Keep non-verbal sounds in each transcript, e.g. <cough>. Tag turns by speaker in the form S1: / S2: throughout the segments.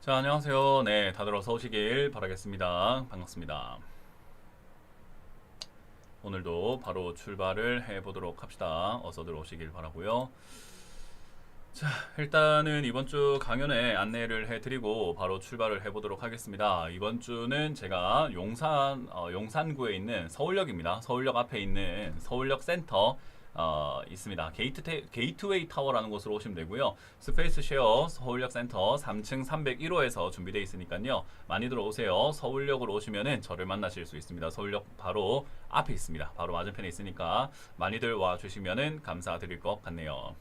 S1: 자, 안녕하세요. 네, 다들 어서 오시길 바라겠습니다. 반갑습니다. 오늘도 바로 출발을 해보도록 합시다. 어서들 오시길 바라고요. 자, 일단은 이번 주 강연에 안내를 해드리고 바로 출발을 해보도록 하겠습니다. 이번 주는 제가 용산 어, 용산구에 있는 서울역입니다. 서울역 앞에 있는 서울역 센터 어, 있습니다. 게이트 테, 게이트웨이 타워라는 곳으로 오시면 되고요. 스페이스 쉐어 서울역 센터 3층 301호에서 준비되어 있으니까요. 많이들 오세요. 서울역으로 오시면은 저를 만나실 수 있습니다. 서울역 바로 앞에 있습니다. 바로 맞은편에 있으니까 많이들 와 주시면은 감사드릴 것 같네요.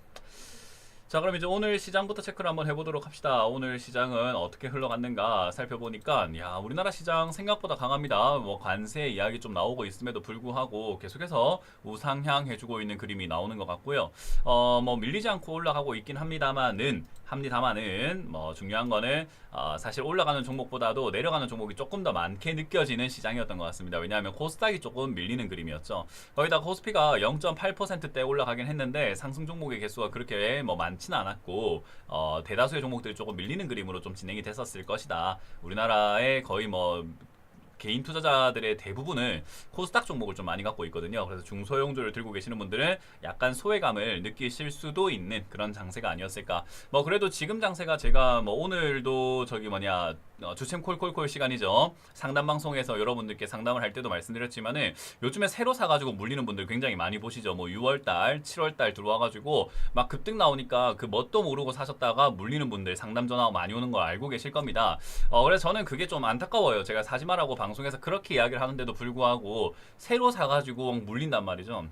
S1: 자 그럼 이제 오늘 시장부터 체크를 한번 해보도록 합시다. 오늘 시장은 어떻게 흘러갔는가 살펴보니까 야 우리나라 시장 생각보다 강합니다. 뭐 관세 이야기 좀 나오고 있음에도 불구하고 계속해서 우상향 해주고 있는 그림이 나오는 것 같고요. 어 뭐 밀리지 않고 올라가고 있긴 합니다만은 합니다만은 뭐 중요한 거는 어, 사실 올라가는 종목보다도 내려가는 종목이 조금 더 많게 느껴지는 시장이었던 것 같습니다. 왜냐하면 코스닥이 조금 밀리는 그림이었죠. 거기다 코스피가 0.8%대 올라가긴 했는데 상승 종목의 개수가 그렇게 뭐 많 지는 않았고 어, 대다수의 종목들이 조금 밀리는 그림으로 좀 진행이 됐었을 것이다. 우리나라의 거의 뭐 개인 투자자들의 대부분을 코스닥 종목을 좀 많이 갖고 있거든요. 그래서 중소형주를 들고 계시는 분들은 약간 소외감을 느끼실 수도 있는 그런 장세가 아니었을까. 뭐 그래도 지금 장세가 제가 뭐 오늘도 저기 뭐냐 어, 주챔 콜콜콜 시간이죠. 상담 방송에서 여러분들께 상담을 할 때도 말씀드렸지만은 요즘에 새로 사가지고 물리는 분들 굉장히 많이 보시죠. 뭐 6월달, 7월달 들어와가지고 막 급등 나오니까 그 뭣도 모르고 사셨다가 물리는 분들 상담 전화 많이 오는 거 알고 계실 겁니다. 어, 그래서 저는 그게 좀 안타까워요. 제가 사지 말라고 방송에서 그렇게 이야기를 하는데도 불구하고 새로 사가지고 막 물린단 말이죠.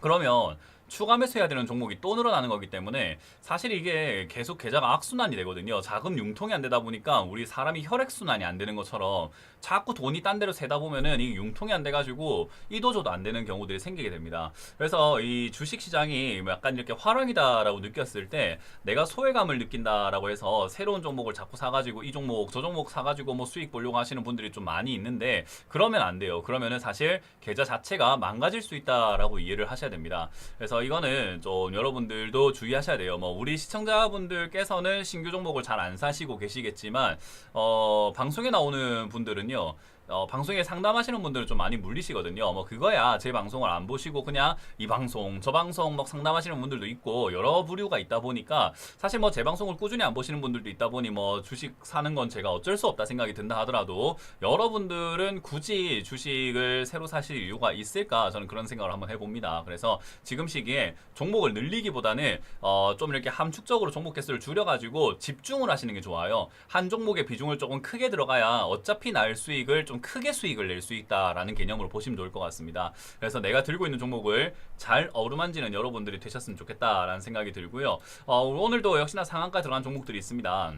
S1: 그러면 추가 매수해야 되는 종목이 또 늘어나는 거기 때문에 사실 이게 계속 계좌가 악순환이 되거든요. 자금 융통이 안 되다 보니까 우리 사람이 혈액순환이 안 되는 것처럼 자꾸 돈이 딴 데로 새다 보면은 이 융통이 안 돼가지고 이도저도 안 되는 경우들이 생기게 됩니다. 그래서 이 주식 시장이 뭐 약간 이렇게 화랑이다라고 느꼈을 때 내가 소외감을 느낀다라고 해서 새로운 종목을 자꾸 사가지고 이 종목 저 종목 사가지고 뭐 수익 보려고 하시는 분들이 좀 많이 있는데 그러면 안 돼요. 그러면은 사실 계좌 자체가 망가질 수 있다라고 이해를 하셔야 됩니다. 그래서 이거는 좀 여러분들도 주의하셔야 돼요. 뭐 우리 시청자분들께서는 신규 종목을 잘 안 사시고 계시겠지만 어 방송에 나오는 분들은요. 어, 방송에 상담하시는 분들은 좀 많이 물리시거든요. 뭐 그거야 제 방송을 안 보시고 그냥 이 방송 저 방송 막 상담하시는 분들도 있고 여러 부류가 있다 보니까 사실 뭐 제 방송을 꾸준히 안 보시는 분들도 있다 보니 뭐 주식 사는 건 제가 어쩔 수 없다 생각이 든다 하더라도 여러분들은 굳이 주식을 새로 사실 이유가 있을까 저는 그런 생각을 한번 해봅니다. 그래서 지금 시기에 종목을 늘리기보다는 어, 좀 이렇게 함축적으로 종목 개수를 줄여가지고 집중을 하시는 게 좋아요. 한 종목의 비중을 조금 크게 들어가야 어차피 날 수익을 좀 크게 수익을 낼 수 있다라는 개념으로 보시면 좋을 것 같습니다. 그래서 내가 들고 있는 종목을 잘 어루만지는 여러분들이 되셨으면 좋겠다라는 생각이 들고요. 어, 오늘도 역시나 상한가 들어간 종목들이 있습니다.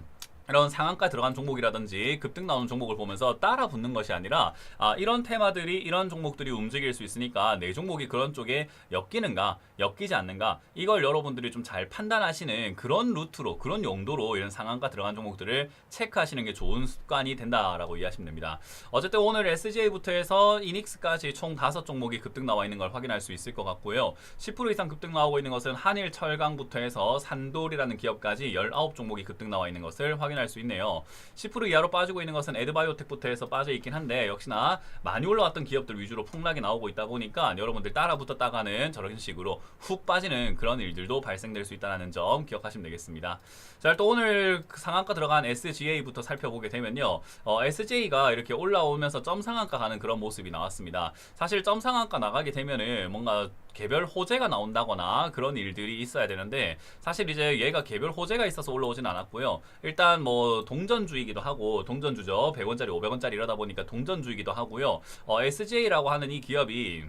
S1: 이런 상한가 들어간 종목이라든지 급등 나오는 종목을 보면서 따라 붙는 것이 아니라 아, 이런 테마들이 이런 종목들이 움직일 수 있으니까 내 종목이 그런 쪽에 엮이는가 엮이지 않는가 이걸 여러분들이 좀 잘 판단하시는 그런 루트로 그런 용도로 이런 상한가 들어간 종목들을 체크하시는 게 좋은 습관이 된다라고 이해하시면 됩니다. 어쨌든 오늘 SGA부터 해서 이닉스까지 총 5종목이 급등 나와 있는 걸 확인할 수 있을 것 같고요. 10% 이상 급등 나오고 있는 것은 한일 철강부터 해서 산돌이라는 기업까지 19종목이 급등 나와 있는 것을 확인할 수 있네요. 10% 이하로 빠지고 있는 것은 에드바이오텍부터 해서 빠져 있긴 한데 역시나 많이 올라왔던 기업들 위주로 폭락이 나오고 있다 보니까 여러분들 따라 붙었다가는 저런 식으로 훅 빠지는 그런 일들도 발생될 수 있다는 점 기억하시면 되겠습니다. 자, 또 오늘 그 상한가 들어간 SGA부터 살펴보게 되면요. 어, SJ가 이렇게 올라오면서 점 상한가 가는 그런 모습이 나왔습니다. 사실 점 상한가 나가게 되면은 뭔가 개별 호재가 나온다거나 그런 일들이 있어야 되는데 사실 이제 얘가 개별 호재가 있어서 올라오진 않았고요. 일단 뭐 동전주이기도 하고 동전주죠. 100원짜리, 500원짜리 이러다 보니까 동전주이기도 하고요. 어, SJ라고 하는 이 기업이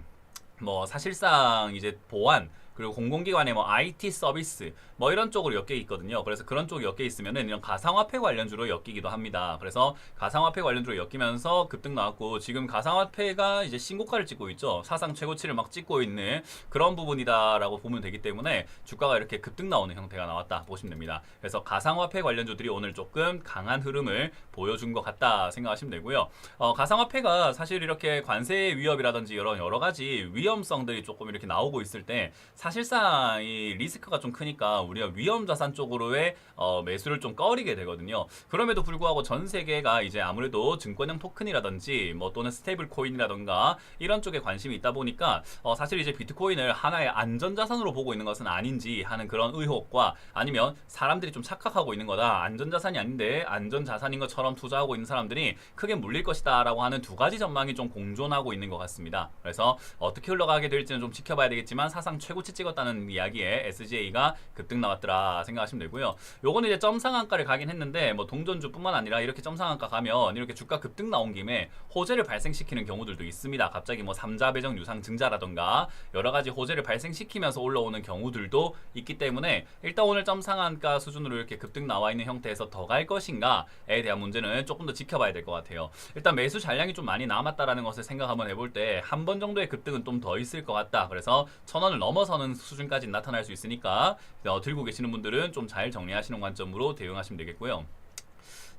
S1: 뭐 사실상 이제 보안 그리고 공공기관의 뭐 IT 서비스 뭐 이런 쪽으로 엮여 있거든요. 그래서 그런 쪽이 엮여 있으면은 이런 가상화폐 관련주로 엮이기도 합니다. 그래서 가상화폐 관련주로 엮이면서 급등 나왔고 지금 가상화폐가 이제 신고가를 찍고 있죠. 사상 최고치를 막 찍고 있는 그런 부분이다라고 보면 되기 때문에 주가가 이렇게 급등 나오는 형태가 나왔다 보시면 됩니다. 그래서 가상화폐 관련주들이 오늘 조금 강한 흐름을 보여준 것 같다 생각하시면 되고요. 어, 가상화폐가 사실 이렇게 관세 위협이라든지 이런 여러 가지 위험성들이 조금 이렇게 나오고 있을 때 사실상 이 리스크가 좀 크니까 우리가 위험 자산 쪽으로의 어, 매수를 좀 꺼리게 되거든요. 그럼에도 불구하고 전 세계가 이제 아무래도 증권형 토큰이라든지 뭐 또는 스테이블 코인이라던가 이런 쪽에 관심이 있다 보니까 어, 사실 이제 비트코인을 하나의 안전 자산으로 보고 있는 것은 아닌지 하는 그런 의혹과 아니면 사람들이 좀 착각하고 있는 거다. 안전 자산이 아닌데 안전 자산인 것처럼 투자하고 있는 사람들이 크게 물릴 것이다라고 하는 두 가지 전망이 좀 공존하고 있는 것 같습니다. 그래서 어떻게 흘러가게 될지는 좀 지켜봐야 되겠지만 사상 최고치 찍었다는 이야기에 SGA가 급등 나왔더라 생각하시면 되고요. 요거는 이제 점 상한가를 가긴 했는데 뭐 동전주뿐만 아니라 이렇게 점 상한가 가면 이렇게 주가 급등 나온 김에 호재를 발생시키는 경우들도 있습니다. 갑자기 뭐 삼자 배정 유상 증자라던가 여러 가지 호재를 발생시키면서 올라오는 경우들도 있기 때문에 일단 오늘 점 상한가 수준으로 이렇게 급등 나와 있는 형태에서 더 갈 것인가에 대한 문제는 조금 더 지켜봐야 될 것 같아요. 일단 매수 잔량이 좀 많이 남았다라는 것을 생각 한번 해볼 때 한 번 정도의 급등은 좀 더 있을 것 같다. 그래서 천 원을 넘어서는 수준까지 나타날 수 있으니까 어, 들고 계시는 분들은 좀 잘 정리하시는 관점으로 대응하시면 되겠고요.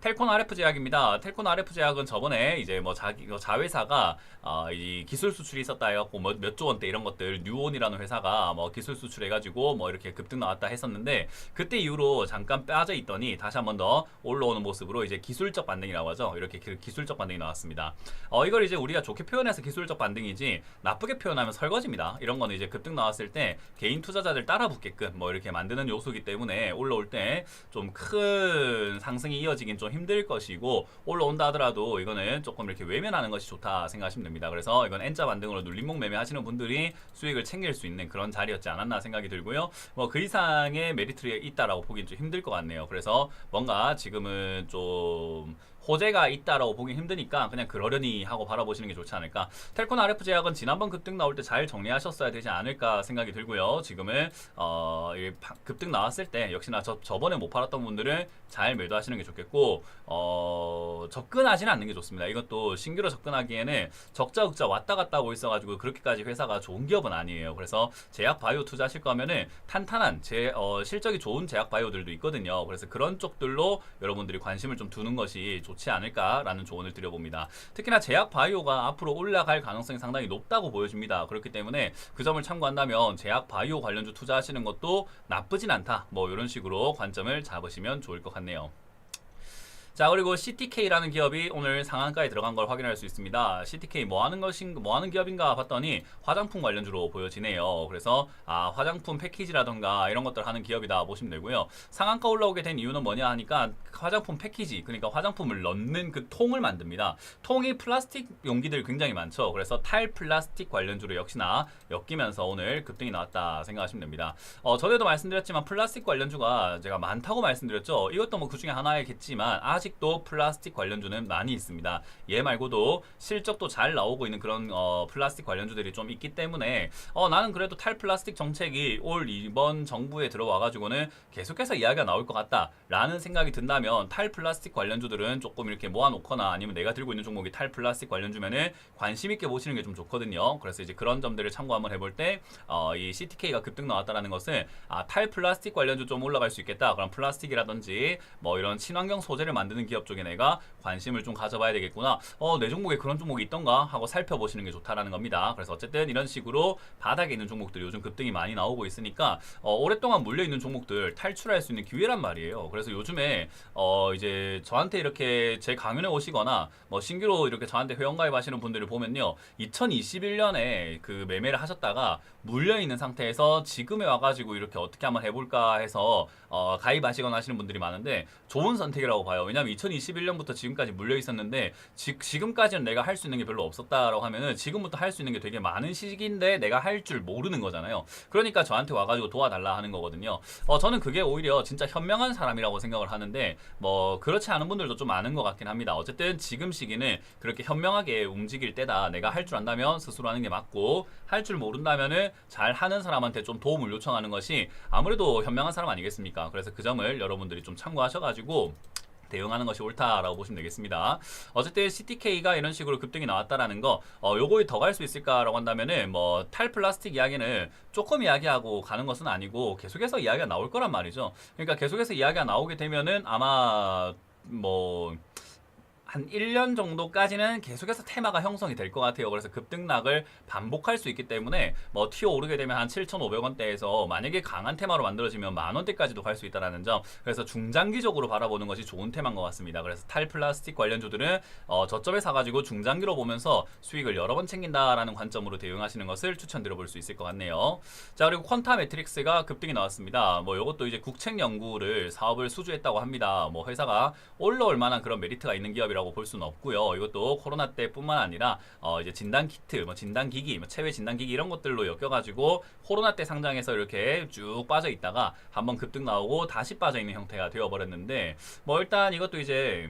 S1: 텔콘 RF 제약입니다. 텔콘 RF 제약은 저번에 이제 뭐 자기 어, 자회사가 어, 이 기술 수출이 있었다 해갖고 뭐 몇조 원대 이런 것들 뉴온이라는 회사가 뭐 기술 수출해가지고 뭐 이렇게 급등 나왔다 했었는데 그때 이후로 잠깐 빠져 있더니 다시 한번 더 올라오는 모습으로 이제 기술적 반등이라고 하죠. 이렇게 기- 기술적 반등이 나왔습니다. 어 이걸 이제 우리가 좋게 표현해서 기술적 반등이지 나쁘게 표현하면 설거지입니다. 이런 거는 이제 급등 나왔을 때 개인 투자자들 따라 붙게끔 뭐 이렇게 만드는 요소기 때문에 올라올 때 좀 큰 상승이 이어지긴 좀 힘들 것이고 올라온다 하더라도 이거는 조금 이렇게 외면하는 것이 좋다 생각하시면 됩니다. 그래서 이건 N자 반등으로 눌림목 매매하시는 분들이 수익을 챙길 수 있는 그런 자리였지 않았나 생각이 들고요. 뭐 그 이상의 메리트가 있다라고 보기는 좀 힘들 것 같네요. 그래서 뭔가 지금은 좀 호재가 있다라고 보기 힘드니까 그냥 그러려니 하고 바라보시는 게 좋지 않을까. 텔콘 RF 제약은 지난번 급등 나올 때 잘 정리하셨어야 되지 않을까 생각이 들고요. 지금은 어, 급등 나왔을 때 역시나 저, 저번에 못 팔았던 분들은 잘 매도하시는 게 좋겠고 어, 접근하지는 않는 게 좋습니다. 이것도 신규로 접근하기에는 적자 극자 왔다 갔다 하고 있어가지고 그렇게까지 회사가 좋은 기업은 아니에요. 그래서 제약 바이오 투자하실 거면은 탄탄한 제 어, 실적이 좋은 제약 바이오들도 있거든요. 그래서 그런 쪽들로 여러분들이 관심을 좀 두는 것이 좋지 않을까라는 조언을 드려봅니다. 특히나 제약 바이오가 앞으로 올라갈 가능성이 상당히 높다고 보여집니다. 그렇기 때문에 그 점을 참고한다면 제약 바이오 관련주 투자하시는 것도 나쁘진 않다. 뭐 이런 식으로 관점을 잡으시면 좋을 것 같네요. 자 그리고 CTK라는 기업이 오늘 상한가에 들어간 걸 확인할 수 있습니다. CTK 뭐 하는 것인 뭐 하는 기업인가 봤더니 화장품 관련주로 보여지네요. 그래서 아 화장품 패키지라던가 이런 것들 하는 기업이다 보시면 되고요. 상한가 올라오게 된 이유는 뭐냐 하니까 화장품 패키지 그러니까 화장품을 넣는 그 통을 만듭니다. 통이 플라스틱 용기들 굉장히 많죠. 그래서 탈 플라스틱 관련주로 역시나 엮이면서 오늘 급등이 나왔다 생각하시면 됩니다. 어, 전에도 말씀드렸지만 플라스틱 관련주가 제가 많다고 말씀드렸죠. 이것도 뭐 그 중에 하나이겠지만 아직 도 플라스틱 관련주는 많이 있습니다. 얘 말고도 실적도 잘 나오고 있는 그런 어, 플라스틱 관련주들이 좀 있기 때문에 어, 나는 그래도 탈플라스틱 정책이 올 이번 정부에 들어와 가지고는 계속해서 이야기가 나올 것 같다라는 생각이 든다면 탈플라스틱 관련주들은 조금 이렇게 모아놓거나 아니면 내가 들고 있는 종목이 탈플라스틱 관련주면은 관심 있게 보시는 게 좀 좋거든요. 그래서 이제 그런 점들을 참고 한번 해볼 때 어, 이 CTK가 급등 나왔다라는 것은 아, 탈플라스틱 관련주 좀 올라갈 수 있겠다. 그럼 플라스틱이라든지 뭐 이런 친환경 소재를 만드는 기업 쪽에 내가 관심을 좀 가져봐야 되겠구나. 어, 내 종목에 그런 종목이 있던가 하고 살펴보시는 게 좋다라는 겁니다. 그래서 어쨌든 이런 식으로 바닥에 있는 종목들이 요즘 급등이 많이 나오고 있으니까 어, 오랫동안 물려 있는 종목들 탈출할 수 있는 기회란 말이에요. 그래서 요즘에 어, 이제 저한테 이렇게 제 강연에 오시거나 뭐 신규로 이렇게 저한테 회원가입 하시는 분들을 보면요. 2021년에 그 매매를 하셨다가 물려 있는 상태에서 지금에 와 가지고 이렇게 어떻게 한번 해 볼까 해서 어, 가입하시거나 하시는 분들이 많은데 좋은 선택이라고 봐요. 왜냐 하면 2021년부터 지금까지 물려 있었는데 지, 지금까지는 내가 할 수 있는 게 별로 없었다라고 하면은 지금부터 할 수 있는 게 되게 많은 시기인데 내가 할 줄 모르는 거잖아요. 그러니까 저한테 와가지고 도와달라 하는 거거든요. 어, 저는 그게 오히려 진짜 현명한 사람이라고 생각을 하는데 뭐 그렇지 않은 분들도 좀 많은 것 같긴 합니다. 어쨌든 지금 시기는 그렇게 현명하게 움직일 때다. 내가 할 줄 안다면 스스로 하는 게 맞고 할 줄 모른다면은 잘 하는 사람한테 좀 도움을 요청하는 것이 아무래도 현명한 사람 아니겠습니까? 그래서 그 점을 여러분들이 좀 참고하셔가지고 대응하는 것이 옳다라고 보시면 되겠습니다. 어쨌든 CTK가 이런 식으로 급등이 나왔다라는 거, 어, 요거에 더 갈 수 있을까라고 한다면은 뭐 탈플라스틱 이야기는 조금 이야기하고 가는 것은 아니고 계속해서 이야기가 나올 거란 말이죠. 그러니까 계속해서 이야기가 나오게 되면은 아마 뭐 한 1년 정도까지는 계속해서 테마가 형성이 될 것 같아요. 그래서 급등락을 반복할 수 있기 때문에 뭐 티어 오르게 되면 한 7,500원대에서 만약에 강한 테마로 만들어지면 만 원대까지도 갈 수 있다라는 점. 그래서 중장기적으로 바라보는 것이 좋은 테마인 것 같습니다. 그래서 탈 플라스틱 관련주들은 어, 저점에 사가지고 중장기로 보면서 수익을 여러 번 챙긴다라는 관점으로 대응하시는 것을 추천드려 볼 수 있을 것 같네요. 자 그리고 퀀타 매트릭스가 급등이 나왔습니다. 뭐 이것도 이제 국책 연구를 사업을 수주했다고 합니다. 뭐 회사가 올라올 만한 그런 메리트가 있는 기업이라고 볼 수는 없고요. 이것도 코로나 때뿐만 아니라 어 이제 진단 키트, 뭐 진단 기기, 뭐 체외 진단 기기 이런 것들로 엮여가지고 코로나 때 상장해서 이렇게 쭉 빠져 있다가 한번 급등 나오고 다시 빠져 있는 형태가 되어버렸는데 뭐 일단 이것도 이제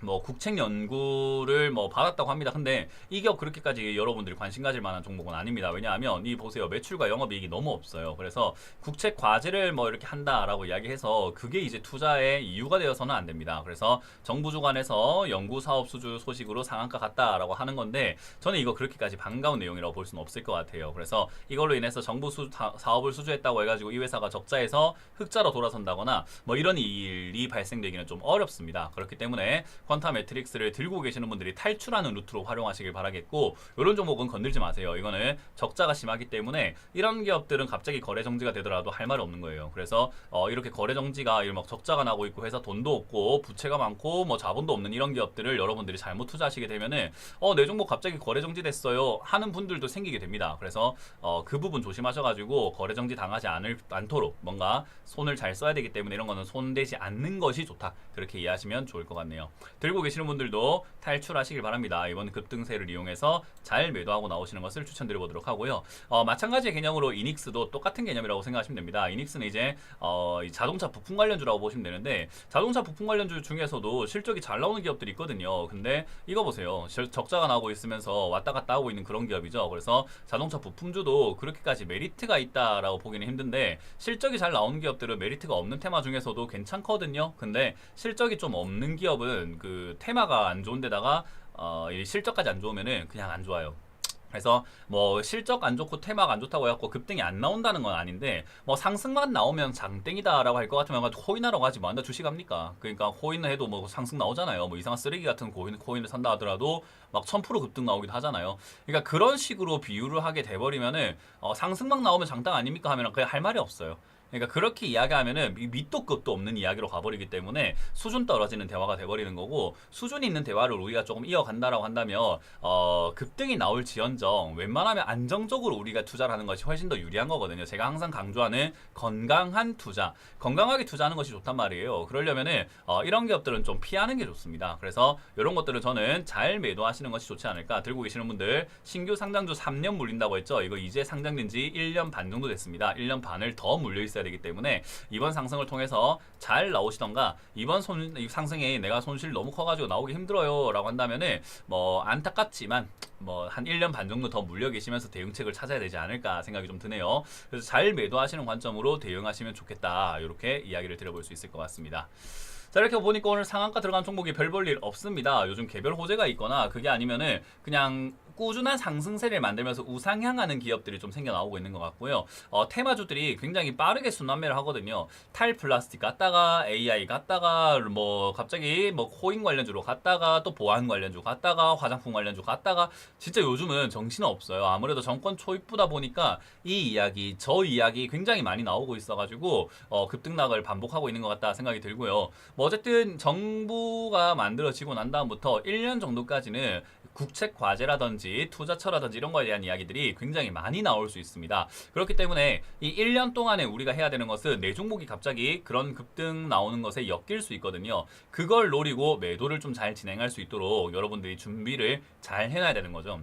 S1: 뭐 국책 연구를 뭐 받았다고 합니다. 근데 이 기업 그렇게까지 여러분들이 관심 가질 만한 종목은 아닙니다. 왜냐하면 이 보세요. 매출과 영업이익이 너무 없어요. 그래서 국책 과제를 뭐 이렇게 한다라고 이야기해서 그게 이제 투자의 이유가 되어서는 안 됩니다. 그래서 정부 주관에서 연구 사업 수주 소식으로 상한가 갔다라고 하는 건데 저는 이거 그렇게까지 반가운 내용이라고 볼 수는 없을 것 같아요. 그래서 이걸로 인해서 정부 수, 사- 사업을 수주했다고 해가지고 이 회사가 적자에서 흑자로 돌아선다거나 뭐 이런 일이 발생되기는 좀 어렵습니다. 그렇기 때문에 퀀타 매트릭스를 들고 계시는 분들이 탈출하는 루트로 활용하시길 바라겠고 이런 종목은 건들지 마세요. 이거는 적자가 심하기 때문에 이런 기업들은 갑자기 거래 정지가 되더라도 할 말이 없는 거예요. 그래서 어, 이렇게 거래 정지가 막 적자가 나고 있고 회사 돈도 없고 부채가 많고 뭐 자본도 없는 이런 기업들을 여러분들이 잘못 투자하시게 되면은 어, 내 종목 갑자기 거래 정지 됐어요 하는 분들도 생기게 됩니다. 그래서 어, 그 부분 조심하셔가지고 거래 정지 당하지 않을 않도록 뭔가 손을 잘 써야 되기 때문에 이런 거는 손대지 않는 것이 좋다. 그렇게 이해하시면 좋을 것 같네요. 들고 계시는 분들도 탈출하시길 바랍니다. 이번 급등세를 이용해서 잘 매도하고 나오시는 것을 추천드려 보도록 하고요. 어, 마찬가지의 개념으로 이닉스도 똑같은 개념이라고 생각하시면 됩니다. 이닉스는 이제 어, 이 자동차 부품 관련주라고 보시면 되는데 자동차 부품 관련주 중에서도 실적이 잘 나오는 기업들이 있거든요. 근데 이거 보세요. 절- 적자가 나오고 있으면서 왔다 갔다 하고 있는 그런 기업이죠. 그래서 자동차 부품주도 그렇게까지 메리트가 있다라고 보기는 힘든데 실적이 잘 나오는 기업들은 메리트가 없는 테마 중에서도 괜찮거든요. 근데 실적이 좀 없는 기업은 그 테마가 안 좋은데다가 어, 이 실적까지 안 좋으면은 그냥 안 좋아요. 그래서 뭐 실적 안 좋고 테마가 안 좋다고 해갖고 급등이 안 나온다는 건 아닌데 뭐 상승만 나오면 장땡이다라고 할 것 같으면 코인하라고 하지 뭐 한다 주식합니까? 그러니까 코인을 해도 뭐 상승 나오잖아요. 뭐 이상한 쓰레기 같은 코인 코인을 산다 하더라도 막 1000% 급등 나오기도 하잖아요. 그러니까 그런 식으로 비유를 하게 돼버리면은 어, 상승만 나오면 장땅 아닙니까 하면 그냥 할 말이 없어요. 그러니까 그렇게 이야기하면은 이 밑도 끝도 없는 이야기로 가버리기 때문에 수준 떨어지는 대화가 돼버리는 거고 수준 있는 대화를 우리가 조금 이어간다라고 한다면 어, 급등이 나올지언정 웬만하면 안정적으로 우리가 투자를 하는 것이 훨씬 더 유리한 거거든요. 제가 항상 강조하는 건강한 투자, 건강하게 투자하는 것이 좋단 말이에요. 그러려면은 어, 이런 기업들은 좀 피하는 게 좋습니다. 그래서 이런 것들은 저는 잘 매도하시는 것이 좋지 않을까. 들고 계시는 분들 신규 상장주 3년 물린다고 했죠. 이거 이제 상장된 지 1년 반 정도 됐습니다. 1년 반을 더 물려 있어 야 되기 때문에 이번 상승을 통해서 잘 나오시던가 이번 손, 이 상승에 내가 손실 너무 커가지고 나오기 힘들어요 라고 한다면은 뭐 안타깝지만 뭐 한 1년 반 정도 더 물려 계시면서 대응책을 찾아야 되지 않을까 생각이 좀 드네요. 그래서 잘 매도하시는 관점으로 대응하시면 좋겠다. 이렇게 이야기를 드려볼 수 있을 것 같습니다. 자 이렇게 보니까 오늘 상한가 들어간 종목이 별 볼 일 없습니다. 요즘 개별 호재가 있거나 그게 아니면은 그냥 꾸준한 상승세를 만들면서 우상향하는 기업들이 좀 생겨 나오고 있는 것 같고요. 어, 테마주들이 굉장히 빠르게 순환매를 하거든요. 탈 플라스틱 갔다가 AI 갔다가 뭐 갑자기 뭐 코인 관련주로 갔다가 또 보안 관련주 갔다가 화장품 관련주 갔다가 진짜 요즘은 정신은 없어요. 아무래도 정권 초입부다 보니까 이 이야기 저 이야기 굉장히 많이 나오고 있어가지고 어, 급등락을 반복하고 있는 것 같다 생각이 들고요. 뭐 어쨌든 정부가 만들어지고 난 다음부터 1년 정도까지는 국책 과제라든지 투자처라든지 이런 거에 대한 이야기들이 굉장히 많이 나올 수 있습니다. 그렇기 때문에 이 1년 동안에 우리가 해야 되는 것은 내 종목이 갑자기 그런 급등 나오는 것에 엮일 수 있거든요. 그걸 노리고 매도를 좀 잘 진행할 수 있도록 여러분들이 준비를 잘 해놔야 되는 거죠.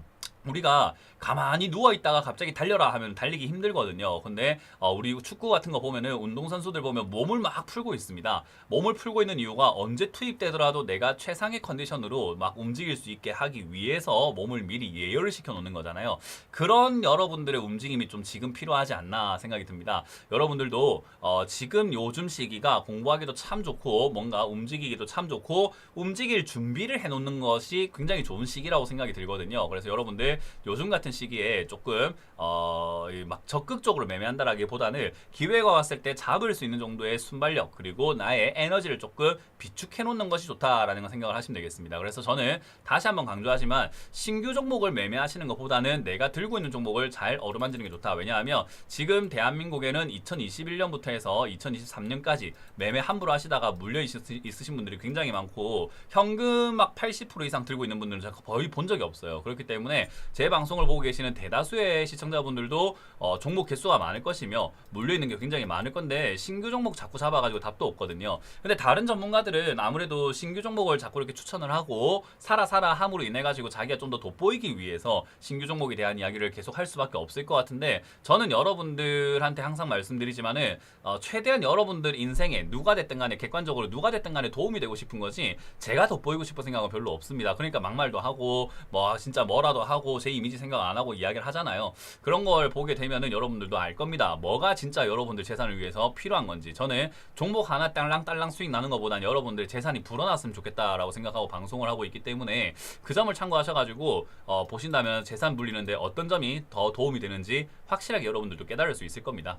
S1: 우리가 가만히 누워 있다가 갑자기 달려라 하면 달리기 힘들거든요. 근데 어, 우리 축구 같은 거 보면은 운동 선수들 보면 몸을 막 풀고 있습니다. 몸을 풀고 있는 이유가 언제 투입되더라도 내가 최상의 컨디션으로 막 움직일 수 있게 하기 위해서 몸을 미리 예열을 시켜 놓는 거잖아요. 그런 여러분들의 움직임이 좀 지금 필요하지 않나 생각이 듭니다. 여러분들도 어, 지금 요즘 시기가 공부하기도 참 좋고 뭔가 움직이기도 참 좋고 움직일 준비를 해 놓는 것이 굉장히 좋은 시기라고 생각이 들거든요. 그래서 여러분들 요즘 같은 시기에 조금 어, 이막 적극적으로 매매한다라기보다는 기회가 왔을 때 잡을 수 있는 정도의 순발력 그리고 나의 에너지를 조금 비축해 놓는 것이 좋다라는 걸 생각을 하시면 되겠습니다. 그래서 저는 다시 한번 강조하지만 신규 종목을 매매하시는 것보다는 내가 들고 있는 종목을 잘 어루만지는 게 좋다. 왜냐하면 지금 대한민국에는 2021년부터 해서 2023년까지 매매 함부로 하시다가 물려 있으- 있으신 분들이 굉장히 많고 현금 막 80% 이상 들고 있는 분들은 제가 거의 본 적이 없어요. 그렇기 때문에 제 방송을 보고 계시는 대다수의 시청자분들도 어, 종목 개수가 많을 것이며 물려 있는 게 굉장히 많을 건데 신규 종목 자꾸 잡아가지고 답도 없거든요. 근데 다른 전문가들은 아무래도 신규 종목을 자꾸 이렇게 추천을 하고 사라 사라 함으로 인해 가지고 자기가 좀 더 돋보이기 위해서 신규 종목에 대한 이야기를 계속 할 수밖에 없을 것 같은데 저는 여러분들한테 항상 말씀드리지만은 어, 최대한 여러분들 인생에 누가 됐든 간에 객관적으로 누가 됐든 간에 도움이 되고 싶은 거지 제가 돋보이고 싶은 생각은 별로 없습니다. 그러니까 막말도 하고 뭐 진짜 뭐라도 하고 제 이미지 생각 안 하고 이야기를 하잖아요. 그런 걸 보게 되면은 여러분들도 알 겁니다. 뭐가 진짜 여러분들 재산을 위해서 필요한 건지. 저는 종목 하나 딸랑딸랑 수익 나는 것보단 여러분들 재산이 불어났으면 좋겠다라고 생각하고 방송을 하고 있기 때문에 그 점을 참고하셔가지고 어, 보신다면 재산 불리는데 어떤 점이 더 도움이 되는지 확실하게 여러분들도 깨달을 수 있을 겁니다.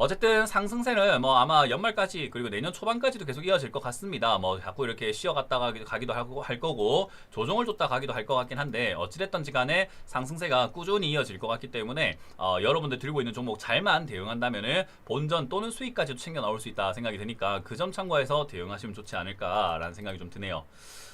S1: 어쨌든 상승세는 뭐 아마 연말까지 그리고 내년 초반까지도 계속 이어질 것 같습니다. 뭐 자꾸 이렇게 쉬어갔다가 가기도 하고 할 거고 조정을 줬다 가기도 할 것 같긴 한데 어찌됐든지 간에 상승세가 꾸준히 이어질 것 같기 때문에 어, 여러분들 들고 있는 종목 잘만 대응한다면은 본전 또는 수익까지도 챙겨 나올 수 있다 생각이 드니까 그 점 참고해서 대응하시면 좋지 않을까라는 생각이 좀 드네요.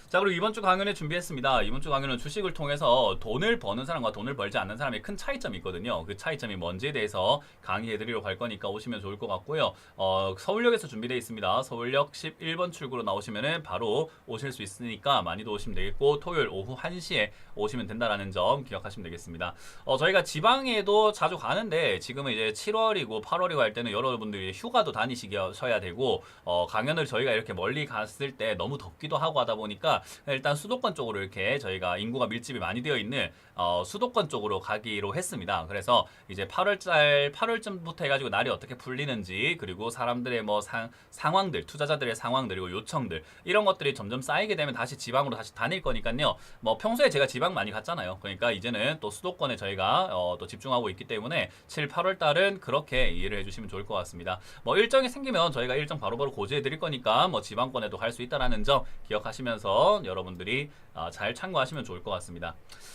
S1: 자 그리고 이번 주 강연에 준비했습니다. 이번 주 강연은 주식을 통해서 돈을 버는 사람과 돈을 벌지 않는 사람의 큰 차이점이 있거든요. 그 차이점이 뭔지에 대해서 강의해드리려고 할 거니까 오시면 좋을 것 같고요. 어, 서울역에서 준비되어 있습니다. 서울역 11번 출구로 나오시면은 바로 오실 수 있으니까 많이도 오시면 되겠고 토요일 오후 1시에 오시면 된다라는 점 기억하시면 되겠습니다. 어, 저희가 지방에도 자주 가는데 지금은 이제 7월이고 8월이고 할 때는 여러분들이 휴가도 다니시셔야 되고 어, 강연을 저희가 이렇게 멀리 갔을 때 너무 덥기도 하고 하다 보니까 일단 수도권 쪽으로 이렇게 저희가 인구가 밀집이 많이 되어 있는 어, 수도권 쪽으로 가기로 했습니다. 그래서 이제 8월달 8월쯤부터 해가지고 날이 어떻게 풀리는지 그리고 사람들의 뭐 상, 상황들 투자자들의 상황들 그리고 요청들 이런 것들이 점점 쌓이게 되면 다시 지방으로 다시 다닐 거니까요. 뭐 평소에 제가 지방 많이 갔잖아요. 그러니까 이제는 또 수도권에 저희가 어, 또 집중하고 있기 때문에 7, 8월 달은 그렇게 이해를 해주시면 좋을 것 같습니다. 뭐 일정이 생기면 저희가 일정 바로바로 고지해 드릴 거니까 뭐 지방권에도 갈 수 있다라는 점 기억하시면서 여러분들이 어, 잘 참고하시면 좋을 것 같습니다.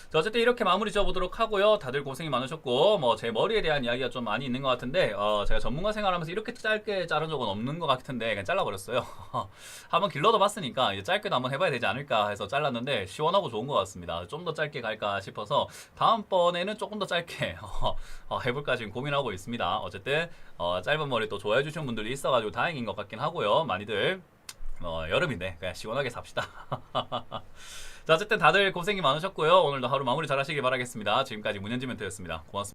S1: 자, 어쨌든 이렇게 마무리 지어보도록 하고요. 다들 고생이 많으셨고 뭐 제 머리에 대한 이야기가 좀 많이 있는 것 같은데 어, 제가 전문가 생활하면서 이렇게 짧게 자른 적은 없는 것 같은데 그냥 잘라버렸어요. <laughs> 한번 길러도 봤으니까 이제 짧게도 한번 해봐야 되지 않을까 해서 잘랐는데 시원하고 좋은 것 같습니다. 좀 더 짧게 갈까 싶어서 다음번에는 조금 더 짧게 <laughs> 어, 해볼까 지금 고민하고 있습니다. 어쨌든 어, 짧은 머리 또 좋아해 주시는 분들이 있어가지고 다행인 것 같긴 하고요. 많이들 어, 여름인데 그냥 시원하게 삽시다. <laughs> 자 어쨌든 다들 고생이 많으셨고요. 오늘도 하루 마무리 잘 하시길 바라겠습니다. 지금까지 문현지 멘트였습니다. 고맙습니다.